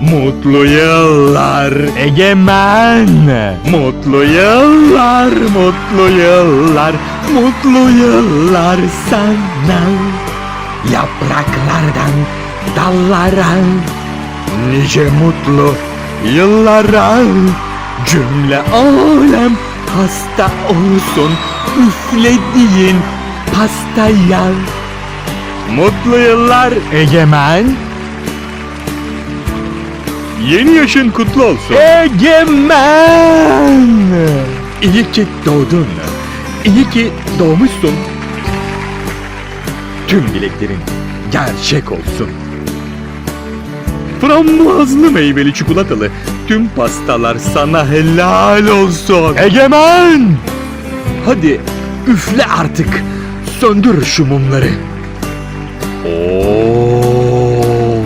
Mutlu yıllar. Egemen. Mutlu yıllar, mutlu yıllar Mutlu yıllar sana Yapraklardan dallara Nice mutlu yıllara Cümle alem hasta olsun Üflediğin pastaya Mutlu yıllar Egemen Yeni yaşın kutlu olsun. Egemen! İyi ki doğdun. İyi ki doğmuşsun. Tüm dileklerin gerçek olsun. Frambuazlı meyveli çikolatalı tüm pastalar sana helal olsun. Egemen! Hadi üfle artık. Söndür şu mumları. Oo!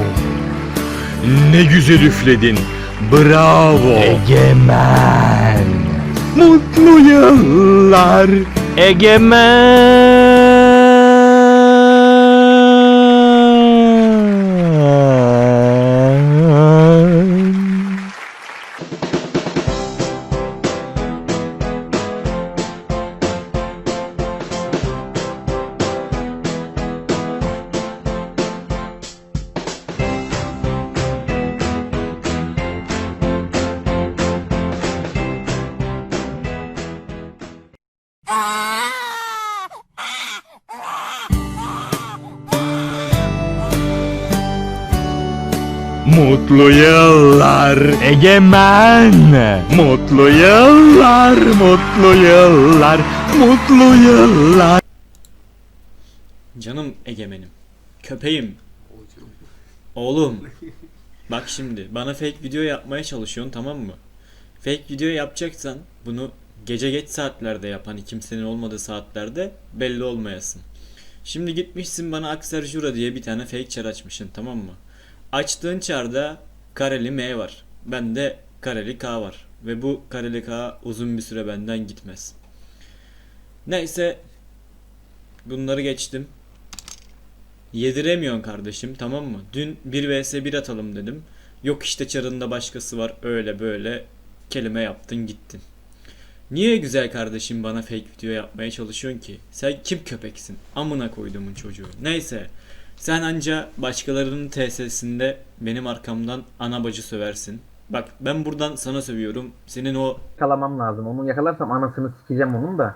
Ne güzel üfledin. Bravo. Egemen. Mutlu yıllar. Egemen. Mutlu yıllar Egemen Mutlu yıllar Mutlu yıllar Mutlu yıllar Canım egemenim. Köpeğim. Oğlum. Bak şimdi bana fake video yapmaya çalışıyorsun tamam mı? Fake video yapacaksan bunu gece geç saatlerde yap. Hani kimsenin olmadığı saatlerde belli olmayasın. Şimdi gitmişsin bana Akser Jura diye bir tane fake çar açmışsın tamam mı? Açtığın çarda kareli M var. Bende kareli K var. Ve bu kareli K uzun bir süre benden gitmez. Neyse bunları geçtim. Yediremiyorsun kardeşim tamam mı? Dün 1 vs 1 atalım dedim. Yok işte çarında başkası var öyle böyle kelime yaptın gittin. Niye güzel kardeşim bana fake video yapmaya çalışıyorsun ki? Sen kim köpeksin? Amına koyduğumun çocuğu. Neyse. Sen anca başkalarının TS'sinde benim arkamdan ana bacı söversin. Bak ben buradan sana sövüyorum. Senin o yakalamam lazım. Onu yakalarsam anasını sikeceğim onun da.